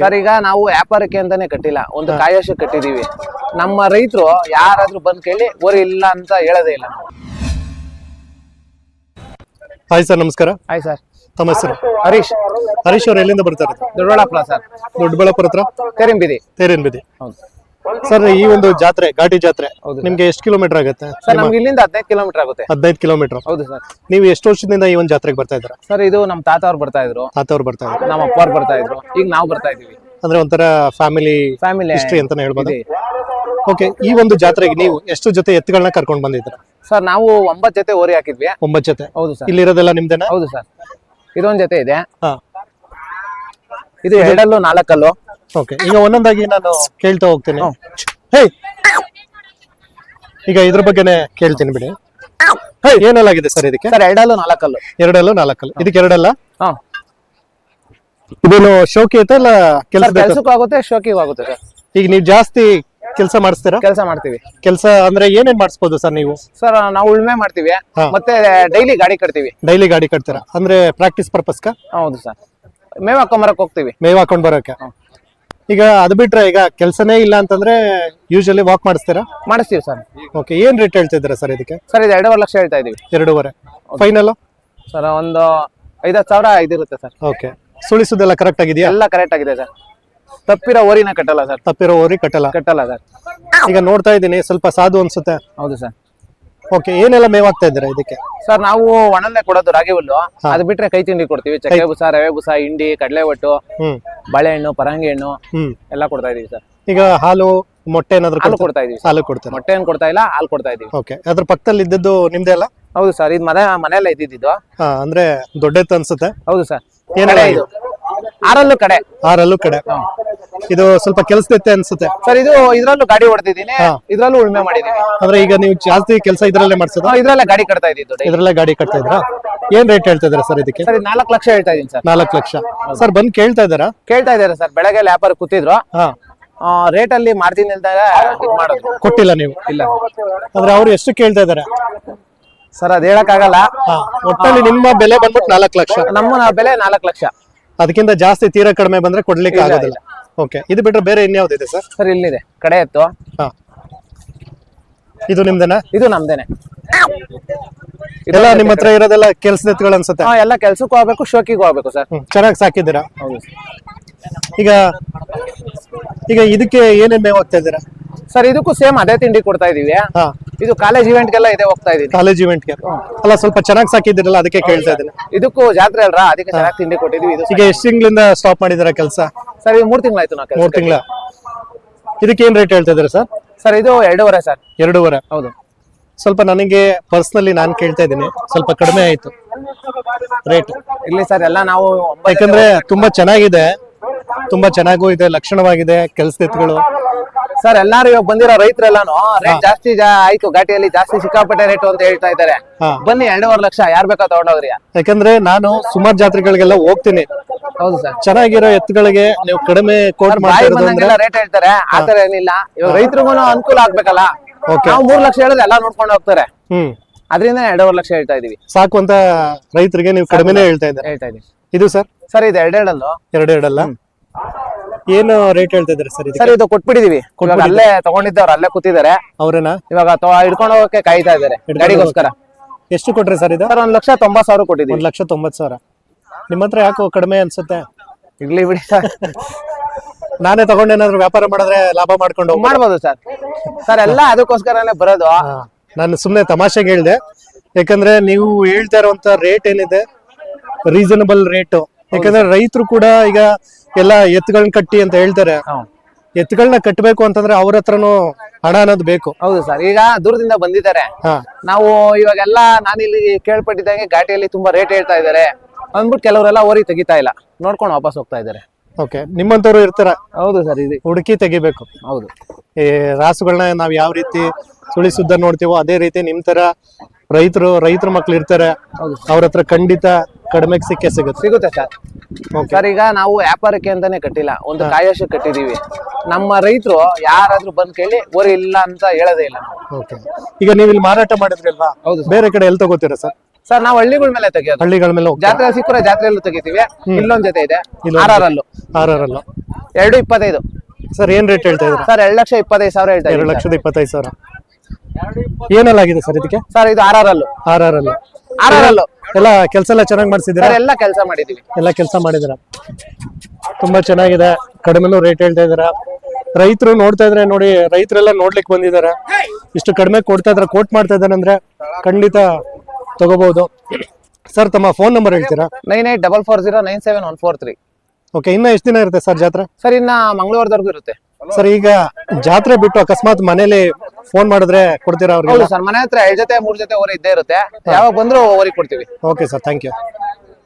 Sir ಈಗ ನಾವು ವ್ಯಾಪಾರಕ್ಕೆ ಅಂತಾನೆ ಕಟ್ಟಿಲ್ಲ ಒಂದು ಕಾಯಶ ಕಟ್ಟಿದೀವಿ. ನಮ್ಮ ರೈತರು ಯಾರಾದ್ರೂ ಬಂದ್ ಕೇಳಿ ಊರಿ ಇಲ್ಲ ಅಂತ ಹೇಳೋದೇ ಇಲ್ಲ ಹಾಯ್ ಸರ್ ನಮಸ್ಕಾರ. ಹಾಯ್ ಸರ್ ತಮ್ಮ ಹೆಸರು? ಹರೀಶ್. ಹರೀಶ್ ಅವ್ರು ಎಲ್ಲಿಂದ ಬರ್ತಾರೆ ದೊಡ್ಡಬಳ್ಳಾಪುರ ಸರ್. ದೊಡ್ಡಬಳ್ಳಾಪುರ ಹತ್ರ? ತೆರಿಂಬಿದಿ ತೇರೇನ್ಬಿದಿ ಹೌದು. ಸರ್ ಈ ಒಂದು ಜಾತ್ರೆ ಘಾಟಿ ಜಾತ್ರೆ ಹೌದು. ನಿಮ್ಗೆ ಎಷ್ಟು ಕಿಲೋಮೀಟರ್ ಆಗುತ್ತೆ ಸರ್ ನಮ್ಗೆ ಇಲ್ಲಿಂದ ಹದಿನೈದು ಕಿಲೋಮೀಟರ್ ಆಗುತ್ತೆ. ಹದಿನೈದು ಕಿಲೋಮೀಟರ್. ಹೌದು ಸರ್. ನೀವು ಎಷ್ಟು ವರ್ಷದಿಂದ ಈ ಒಂದು ಜಾತ್ರೆಗೆ ಬರ್ತಾ ಇದ್ದೀರಾ? ಸರ್ ಇದು ನಮ್ಮ ತಾತ ಅವ್ರು ಬರ್ತಾ ಇದ್ರು. ತಾತವ್ರು ಬರ್ತಾ ಇದ್ರು. ನಮ್ಮ ಅಪ್ಪ ಅವ್ರು ಬರ್ತಾ ಇದ್ರು. ಈಗ ನಾವು ಬರ್ತಾ ಇದೀವಿ ಅಂದ್ರೆ ಒಂಥರ ಫ್ಯಾಮಿಲಿ ಫ್ಯಾಮಿಲಿ ಹಿಸ್ಟ್ರಿ ಅಂತಾನೆ ಹೇಳ್ಬೋದು? ಓಕೆ ಈ ಒಂದು ಜಾತ್ರೆಗೆ ನೀವು ಎಷ್ಟು ಜೊತೆ ಎತ್ತುಗಳನ್ನ ಕರ್ಕೊಂಡು ಬಂದಿದ್ದೀರಾ? ಸರ್ ನಾವು ಒಂಬತ್ತು ಜೊತೆ ಓರಿ ಹಾಕಿದ್ವಿ. ಒಂಬತ್ತು ಜೊತೆ? ಹೌದು ಸರ್. ಇಲ್ಲಿರೋದೆಲ್ಲ ನಿಮ್ದೇನಾ? ಹೌದು ಸರ್. ಇದೊಂದ್ ಜೊತೆ ಇದೆ. ಹಾ. ಇದು ಎರಡಲ್ಲೂ ನಾಲ್ಕಲ್ಲು. ಓಕೆ ಈಗ ಒಂದೊಂದಾಗಿ ನಾನು ಕೇಳ್ತಾ ಹೋಗ್ತೀನಿ. ಹೇ ಈಗ ಇದ್ರ ಬಗ್ಗೆನೆ ಕೇಳ್ತೀನಿ ಬಿಡಿ. ಹೇ ಏನೆಲ್ಲಾಗಿದೆ ಸರ್ ಇದಕ್ಕೆ? ಸರ್ ಎರಡಲ್ಲೂ ನಾಲ್ಕಲ್ಲು. ಎರಡಲ್ಲೂ ನಾಲ್ಕಲ್ಲ. ಇದಕ್ಕೆ ಎರಡಲ್ಲ? ಹಾ. ಇದೇನು ಶೋಕಿ ಐತೆ ಇಲ್ಲ ಕೆಲಸ ಕೆಲ್ಸಕ್ಕೂ ಆಗುತ್ತೆ ಶೋಕಿಗೂ ಆಗುತ್ತೆ ಸರ್. ಈಗ ನೀವು ಜಾಸ್ತಿ ಕೆಲಸ ಮಾಡಿಸ್ತೀರಾ? ಕೆಲಸ ಮಾಡ್ತೀವಿ. ಕೆಲಸ ಅಂದ್ರೆ ಏನೇನ್ ಮಾಡಿಸ್ಬೋದು ಸರ್ ನೀವು? ಸರ್ ನಾವು ಉಳ್ಮೆ ಮಾಡ್ತೀವಿ ಮತ್ತೆ ಡೈಲಿ ಗಾಡಿ ಕಟ್ತೀವಿ. ಡೈಲಿ ಗಾಡಿ ಕಟ್ತೀರಾ? ಅಂದ್ರೆ ಪ್ರಾಕ್ಟೀಸ್ ಪರ್ಪಸ್ಕ? ಹೌದು ಸರ್. ಮೇವ್ ಹಾಕೊಂಬರಕ್ ಹೋಗ್ತೀವಿ. ಮೇವ್ ಹಾಕೊಂಡ್ ಬರೋಕೆ. ಈಗ ಅದು ಬಿಟ್ರೆ ಈಗ ಕೆಲಸನೇ ಇಲ್ಲ ಅಂತಂದ್ರೆ ಯೂಶಲಿ ವಾಕ್ ಮಾಡಿಸ್ತೀರಾ? ಮಾಡಿಸ್ತೀವಿ ಸರ್. ಓಕೆ ಏನ್ ರೇಟ್ ಹೇಳ್ತಿದ್ದೀರಾ ಸರ್ ಇದಕ್ಕೆ? ಸರ್ ಇದು ಎರಡೂವರೆ ಲಕ್ಷ ಹೇಳ್ತಾ ಇದೀವಿ. ಎರಡೂವರೆ. ಫೈನಲ್ ಸರ್ ಒಂದು ಐದತ್ತು ಸಾವಿರ ಇದಿರುತ್ತೆ ಸರ್. ಓಕೆ ಸುಳಿಸೋದೆಲ್ಲ ಕರೆಕ್ಟ್ ಆಗಿದೆಯಾ? ಎಲ್ಲ ಕರೆಕ್ಟ್ ಆಗಿದೆ ಸರ್. ತಪ್ಪಿರೋ ಓರಿನ ಕಟ್ಟಲ್ಲ ಸರ್. ತಪ್ಪಿರೋ ಓರಿ ಕಟ್ಟಲ್ಲ. ಕಟ್ಟಲ್ಲ ಸರ್. ಈಗ ನೋಡ್ತಾ ಇದ್ದೀನಿ ಸ್ವಲ್ಪ ಸಾಧು ಅನ್ಸುತ್ತೆ. ಹೌದು ಸರ್. ಓಕೆ ಏನೆಲ್ಲ ಮೇವಾಗ್ತಾ ಇದ್ದೀರಾ ಇದಕ್ಕೆ? ಸರ್ ನಾವು ಒಣಲ್ಲೇ ಕೊಡೋದು ರಾಗಿ ಹುಲ್ಲು. ಅದು ಬಿಟ್ರೆ ಕೈ ತಿಂಡಿ ಕೊಡ್ತೀವಿ. ಚಕ್ಕೆ ಬುಸ ರವೆ ಬುಸ ಹಿಂಡಿ ಕಡಲೆ ಒಟ್ಟು ಹ್ಮ್. ಬಾಳೆಹಣ್ಣು ಪರಂಗಿ ಹಣ್ಣು ಹ್ಮ್. ಎಲ್ಲ ಕೊಡ್ತಾ ಇದೀವಿ ಸರ್. ಈಗ ಹಾಲು ಮೊಟ್ಟೆ ಏನಾದ್ರು ಹಾಲು ಕೊಡ್ತಾ- ಇದೀವಿ ಹಾಲು ಕೊಡ್ತಾರೆ? ಮೊಟ್ಟೆ ಏನ್ ಕೊಡ್ತಾ ಇಲ್ಲ ಹಾಲು ಕೊಡ್ತಾ ಇದೀವಿ. ಓಕೆ ಅದ್ರ ಪಕ್ಕದಲ್ಲಿ ಇದ್ದದ್ದು ನಿಮ್ದೇ ಅಲ್ಲ? ಹೌದು ಸರ್ ಇದು ಮನೆ ಮನೆಯಲ್ಲೇ ಇದ್ದಿದ್ದು. ಹಾ ಅಂದ್ರೆ ದೊಡ್ಡ ಎತ್ತು ಅನ್ಸುತ್ತೆ. ಹೌದು ಸರ್. ಕಡೆ ಇದು. ಆರಲ್ಲೂ ಕಡೆ. ಆರಲ್ಲೂ ಕಡೆ. ಇದು ಸ್ವಲ್ಪ ಕೆಲಸದತ್ತೆ ಅನ್ಸುತ್ತೆ. ಸರ್ ಇದು ಇದ್ರಲ್ಲೂ ಗಾಡಿ ಹೊಡೆದಿದ್ದೀನಿ ಹಾ. ಇದ್ರಲ್ಲೂ ಉಳ್ಮೆ ಮಾಡಿದೀನಿ. ಅಂದ್ರೆ ಈಗ ನೀವು ಜಾಸ್ತಿ ಕೆಲಸ ಇದ್ರಲ್ಲೇ ಮಾಡ್ಸೋದು? ಇದ್ರಲ್ಲೇ ಗಾಡಿ ಕಟ್ತಾ ಇದ್ದಿದ್ದು daily. ಇದ್ರಲ್ಲೇ ಗಾಡಿ ಕಟ್ತಾ ಇದ್ರಾ ಏನ್ ರೇಟ್ ಹೇಳ್ತಾ ಇದ್ದೀರಾ ಸರ್ ಇದಕ್ಕೆ? ಸರ್ ಇದು ನಾಲ್ಕು ಲಕ್ಷ ಹೇಳ್ತಾ ಇದೀನಿ ಸರ್. ನಾಲ್ಕು ಲಕ್ಷ. ಸರ್ ಬಂದ್ ಕೇಳ್ತಾ ಇದ್ದಾರಾ? ಕೇಳ್ತಾ ಇದ್ದಾರೆ ಸರ್. ಬೆಳಗ್ಗೆ ವ್ಯಾಪಾರ ಕೂತಿದ್ರು. ಹಾ. ರೇಟ್ ಅಲ್ಲಿ ಮಾರ್ಜಿನ್ ಇಲ್ದಾಗ ಇದು ಮಾಡೋದು. ಕೊಟ್ಟಿಲ್ಲ ನೀವು? ಇಲ್ಲ. ಅಂದ್ರೆ ಅವ್ರು ಎಷ್ಟು ಕೇಳ್ತಾ ಇದಾರೆ ಸರ್ ಅದ್ ಹೇಳಕ್ ಆಗಲ್ಲ. ಒಟ್ಟಲ್ಲಿ ನಿಮ್ಮ ಬೆಲೆ ಬಂದ್ಬಿಟ್ಟು ನಾಲ್ಕು ಲಕ್ಷ. ನಮ್ಮ ಬೆಲೆ ನಾಲ್ಕು ಲಕ್ಷ. ಅದಕ್ಕಿಂತ ಜಾಸ್ತಿ ತೀರಾ ಕಡಿಮೆ ಬಂದ್ರೆ ಕೊಡ್ಲಿಕ್ಕೆ ಆಗೋದಿಲ್ಲ. ಓಕೆ ಇದು ಬಿಟ್ರೆ ಬೇರೆ ಇನ್ಯಾವ್ದಿದೆ ಸರ್? ಸರ್ ಇಲ್ಲಿದೆ. ಕಡೆ ಎತ್ತು ಹಾ. ಇದು ನಿಮ್ದೇನಾ? ಇದು ನಮ್ದೇನೆ. ಇದೆಲ್ಲ ನಿಮ್ಮ ಹತ್ರ ಇರೋದೆಲ್ಲ ಕೆಲ್ಸದ ಎತ್ತುಗಳು ಅನ್ಸುತ್ತೆ? ಹಾ, ಎಲ್ಲ ಕೆಲ್ಸಕ್ಕೂ ಹೋಗ್ಬೇಕು ಶೋಕಿಗೂ ಹೋಗ್ಬೇಕು ಸರ್. ಹ್ಮ್ ಚೆನ್ನಾಗಿ ಸಾಕಿದ್ದೀರಾ? ಹೌದು ಈಗ ಈಗ ಇದಕ್ಕೆ ಏನೇನ್ ಮೇವ್ ಹೋಗ್ತಾ ಇದ್ದೀರಾ? ಸರ್ ಇದಕ್ಕೂ ಸೇಮ್ ಅದೇ ತಿಂಡಿ ಕೊಡ್ತಾ ಇದೀವಿ. ಹಾ. ಇದು ಕಾಲೇಜ್ ಇವೆಂಟ್ ಗೆಲ್ಲ ಇದೆ ಹೋಗ್ತಾ ಇದೀವಿ ಕಾಲೇಜ್ ಇವೆಂಟ್ಗೆ ಅಲ್ಲ ಸ್ವಲ್ಪ ಚೆನ್ನಾಗಿ ಸಾಕಿದ್ರಲ್ಲ ಅದಕ್ಕೆ ಕೇಳ್ತಾ ಇದ್ದೀನಿ. ಇದಕ್ಕೂ ಜಾತ್ರೆ ಅಲ್ರಾ? ಅದಕ್ಕೆ ಚೆನ್ನಾಗಿ ತಿಂಡಿ ಕೊಟ್ಟಿದೀವಿ ಇದು ಈಗ ಎಷ್ಟು ತಿಂಗಳಿಂದ ಸ್ಟಾಪ್ ಮಾಡಿದ್ದೀರಾ ಕೆಲಸ? ಸರ್ ಇದು ಮೂರ್ ತಿಂಗಳಾಯ್ತು ನಾವು ಮೂರ್ ತಿಂಗಳ. ಇದಕ್ಕೆ ಏನ್ ರೇಟ್ ಹೇಳ್ತಾ ಇದ್ದೀರಾ ಸರ್ ಸರ್ ಇದು ಎರಡೂವರೆ ಸರ್ ಎರಡೂವರೆ. ಹೌದು. ಸ್ವಲ್ಪ ನನಗೆ ಪರ್ಸನಲಿ ನಾನು ಕೇಳ್ತಾ ಇದ್ದೀನಿ. ಸ್ವಲ್ಪ ಕಡಿಮೆ ಆಯ್ತು. ರೇಟ್ ಇಲ್ಲಿ ಸರ್ ಎಲ್ಲ ನಾವು ಒಂಬತ್ತು ಯಾಕಂದ್ರೆ ತುಂಬಾ ಚೆನ್ನಾಗಿದೆ. ತುಂಬಾ ಚೆನ್ನಾಗೂ ಇದೆ ಲಕ್ಷಣವಾಗಿದೆ ಕೆಲಸ ಎತ್ತುಗಳು ಸರ್ ಎಲ್ಲಾರು ಇವಾಗ ಬಂದಿರೋ ರೈತರೆಲ್ಲಾನು ರೇಟ್ ಜಾಸ್ತಿ ಜಾ- ಆಯ್ತು ಘಾಟಿಯಲ್ಲಿ ಜಾಸ್ತಿ ಸಿಕ್ಕಾಪಟ್ಟೆ ರೇಟ್ ಅಂತ ಹೇಳ್ತಾ ಇದ್ದಾರೆ. ಹಾ. ಬನ್ನಿ ಎರಡೂವರೆ ಲಕ್ಷ ಯಾರ್ ಬೇಕಾ ತಗೊಂಡೋಗ್ರಿ? ಯಾಕಂದ್ರೆ ನಾನು ಸುಮಾರು ಜಾತ್ರೆಗಳಿಗೆಲ್ಲ ಹೋಗ್ತೀನಿ. ಹೌದು ಸರ್ ಚೆನ್ನಾಗಿರೋ ಎತ್ತುಗಳಿಗೆ ನೀವು ಕಡಿಮೆ ಕೋಟ್ ಮಾಡ್ತಾ ಬಾಯಿ ಇರೋದು ಅಂದ್ರೆ ಬಂದಂಗೆಲ್ಲ ರೇಟ್ ಹೇಳ್ತಾರೆ ಆತರ ಏನಿಲ್ಲ. ಇವಾಗ ರೈತರಿಗೂ ಅನುಕೂಲ ಆಗ್ಬೇಕಲ್ಲ? Okay. ನಾವು ಮೂರ್ ಲಕ್ಷ ಹೇಳಿದ್ರೆ ಎಲ್ಲ ನೋಡ್ಕೊಂಡು ಹೋಗ್ತಾರೆ. ಹ್ಮ್. ಅದರಿಂದ ಎರಡೂವರೆ ಲಕ್ಷ ಹೇಳ್ತಾ ಇದೀವಿ. ಸಾಕು ಅಂತ ರೈತರಿಗೆ ನೀವು ಕಡಿಮೆನೇ ಹೇಳ್ತಾ ಇದ್ದಾರೆ. ಹೇಳ್ತಾ ಇದೀವಿ. ಇದು ಸರ್ ಸರ್ ಇದು ಎರಡೆರಡಲ್ಲೂ? ಎರಡು ಎರಡಲ್ಲ ಏನು ರೇಟ್ ಹೇಳ್ತಿದ್ರೆ ಸರ್ ಸರ್ ಇದು ಕೊಟ್ಬಿಟ್ಟಿದೀವಿ. ಇವಾಗ ಅಲ್ಲೇ ತಗೊಂಡಿದ್ದವ್ರು ಅಲ್ಲೇ ಕೂತಿದ್ದಾರೆ. ಅವ್ರನ್ನ ಇವಾಗ ತೊ- ಹಿಡ್ಕೊಂಡು ಹೋಗಕ್ಕೆ ಕಾಯ್ತಾ ಇದ್ದಾರೆ ಗಾಡಿಗೋಸ್ಕರ. ಎಷ್ಟು ಕೊಟ್ರಿ ಸರ್ ಇದು? ಸರ್ ಒಂದ್ ಲಕ್ಷ ತೊಂಬತ್ ಸಾವಿರ ಕೊಟ್ಟಿದ್ದೀವಿ ಒಂದ್ ಲಕ್ಷ ತೊಂಬತ್ತು ಸಾವಿರ ನಿಮ್ಮ ಹತ್ರ ಯಾಕೋ ಕಡಿಮೆ ಅನ್ಸುತ್ತೆ? ಇರ್ಲಿ ಬಿಡಿ ಸರ್. ನಾನೇ ತಗೊಂಡೇನಾದ್ರೂ ವ್ಯಾಪಾರ ಮಾಡಿದ್ರೆ ಲಾಭ ಮಾಡ್ಕೊಂಡು ಹೋಗ್ಬೋದು. ಮಾಡ್ಬೋದು ಸರ್. ಸರ್ ಎಲ್ಲ ಅದಕ್ಕೋಸ್ಕರನೇ ಬರೋದು. ಹಾ, ನಾನು ಸುಮ್ಮನೆ ತಮಾಷೆಗೆ ಹೇಳ್ದೆ. ಯಾಕಂದ್ರೆ ನೀವು ಹೇಳ್ತಾ ಇರುವಂತ ರೇಟ್ ಏನಿದೆ? ರೀಸನಬಲ್ ರೇಟ್ ಯಾಕಂದ್ರೆ ರೈತರು ಕೂಡ ಈಗ ಎಲ್ಲ ಎತ್ತುಗಳನ್ನ ಕಟ್ಟಿ ಅಂತ ಹೇಳ್ತಾರೆ. ಎತ್ತುಗಳನ್ನ ಕಟ್ಟಬೇಕು ಅಂತಂದ್ರೆ ಅವ್ರ ಹತ್ರನು ಹಣ ಅನ್ನೋದು ಬೇಕು. ಹೌದು ಸರ್. ಈಗ ದೂರದಿಂದ ಬಂದಿದ್ದಾರೆ. ಹಾ. ನಾವು ಇವಾಗೆಲ್ಲ ನಾನಿಲ್ಲಿ ಕೇಳ್ಪಟ್ಟಿದ್ದಂಗೆ ಘಾಟಿಯಲ್ಲಿ ತುಂಬಾ ರೇಟ್ ಹೇಳ್ತಾ ಇದ್ದಾರೆ. ಅಂದ್ಬಿಟ್ಟು ಕೆಲವರೆಲ್ಲ ಓರಿ ತೆಗಿತಾ ಇಲ್ಲ. ನೋಡ್ಕೊಂಡು ವಾಪಸ್ ಹೋಗ್ತಾ ಇದ್ದಾರೆ. ಓಕೆ ನಿಮ್ಮಂತವ್ರು ಇರ್ತಾರ? ಹೌದು ಸರ್ ಇದು. ಹುಡುಕಿ ತೆಗಿಬೇಕು. ಹೌದು. ಈ ರಾಸುಗಳನ್ನ ನಾವ್ ಯಾವ ರೀತಿ ಸುಳಿ ಸುದ್ದ ನೋಡ್ತೀವೋ ಅದೇ ರೀತಿ ನಿಮ್ ತರ ರೈತರು ರೈತರ ಮಕ್ಳು ಇರ್ತಾರೆ. ಅವ್ರ ಹತ್ರ ಖಂಡಿತ ಕಡಿಮೆಗೆ ಸಿಕ್ಕೇ ಸಿಗುತ್ತೆ. ಸಿಗುತ್ತೆ ಸರ್ ಸರ್ ಈಗ ನಾವು ವ್ಯಾಪಾರಕ್ಕೆ ಅಂತಾನೆ ಕಟ್ಟಿಲ್ಲ. ಒಂದು ಕಾಯಶ ಕಟ್ಟಿದೀವಿ. ನಮ್ಮ ರೈತರು ಯಾರಾದ್ರೂ ಬಂದ್ ಕೇಳಿ ಬರೀ ಇಲ್ಲ ಅಂತ ಹೇಳೋದೇ ಇಲ್ಲ ನಾವು. ಓಕೆ ಈಗ ನೀವು ಇಲ್ಲಿ ಮಾರಾಟ ಮಾಡಿದ್ರಲ್ವಾ? ಹೌದು ಬೇರೆ ಕಡೆ ಎಲ್ಲಿ ತಗೋತೀರಾ ಸರ್ ಸರ್ ನಾವು ಹಳ್ಳಿಗಳ ಮೇಲೆ ತೆಗಿಯೋದು. ಹಳ್ಳಿಗಳ ಮೇಲೆ ಜಾತ್ರೆ ಸಿಕ್ಕರೆ ಜಾತ್ರೆಯಲ್ಲೂ ತೆಗಿತೀವಿ. ಇಲ್ಲೊಂದ್ ಜೊತೆ ಇದೆ. ಆರ್ ಆರ್ ಅಲ್ಲೂ ಆರಲ್ಲ ಎರಡು ಇಪ್ಪತ್ತೈದು. ಸರ್ ಏನ್ ರೇಟ್ ಹೇಳ್ತಾ ಇದ್ದೀರಾ? ಸರ್ ಎರಡು ಲಕ್ಷ ಇಪ್ಪತ್ತೈದು ಸಾವಿರ ಹೇಳ್ತಾ ಎರಡು ಇದ್ದೀನಿ ಲಕ್ಷದ ಇಪ್ಪತ್ತೈದು ಸಾವಿರ. ಏನೆಲ್ಲ ಆಗಿದೆ ಸರ್ ಇದಕ್ಕೆ? ಸರ್ ಇದು ಆರ್ ಆರ್ ಅಲ್ಲೂ ಆರ್ ಆರ್ ಆರ್ ಎಲ್ಲ ಕೆಲಸ ಎಲ್ಲ ಚೆನ್ನಾಗಿ ಮಾಡಿಸಿದ್ದೀರಾ? ಸರ್ ಎಲ್ಲ ಕೆಲಸ ಮಾಡಿದೀವಿ ಎಲ್ಲ ಕೆಲಸ ಮಾಡಿದಿರ ತುಂಬಾ ಚೆನ್ನಾಗಿದೆ. ಕಡಿಮೆನೂ ರೇಟ್ ಹೇಳ್ತಾ ಇದ್ದೀರಾ. ರೈತರು ನೋಡ್ತಾ ಇದ್ರೆ ನೋಡಿ ರೈತರೆಲ್ಲ ನೋಡ್ಲಿಕ್ಕೆ ಬಂದಿದ್ದಾರೆ. ಇಷ್ಟು ಕಡಿಮೆ ಕೊಡ್ತಾ ಇದ್ರೆ ಕೋಟ್ ಮಾಡ್ತಾ ಇದ್ದಾರೆ ಅಂದ್ರೆ ಖಂಡಿತ ತಗೋಬಹುದು. ಸರ್ ತಮ್ಮ ಫೋನ್ ನಂಬರ್ ಹೇಳ್ತೀರಾ? Nine eight double four zero nine seven one four three. Okay ಇನ್ನ ಎಷ್ಟು ದಿನ ಇರುತ್ತೆ ಸರ್ ಜಾತ್ರೆ? ಸರ್ ಇನ್ನ ಮಂಗಳವಾರದವರೆಗೂ ಇರುತ್ತೆ. ಸರ್ ಈಗ ಜಾತ್ರೆ ಬಿಟ್ಟು ಅಕಸ್ಮಾತ್ ಮನೇಲಿ ಫೋನ್ ಮಾಡಿದ್ರೆ ಕೊಡ್ತೀರಾ ಅವ್ರಿಗೆ ಹೌದು ಸರ್ ಮನೆ ಹತ್ರ ಎರಡ್ ಜೊತೆ ಮೂರ್ ಜೊತೆ ಓರಿ ಇದ್ದೇ ಇರುತ್ತೆ. ಯಾವಾಗ ಬಂದ್ರು ಓರಿ ಕೊಡ್ತೀವಿ. Okay sir thank you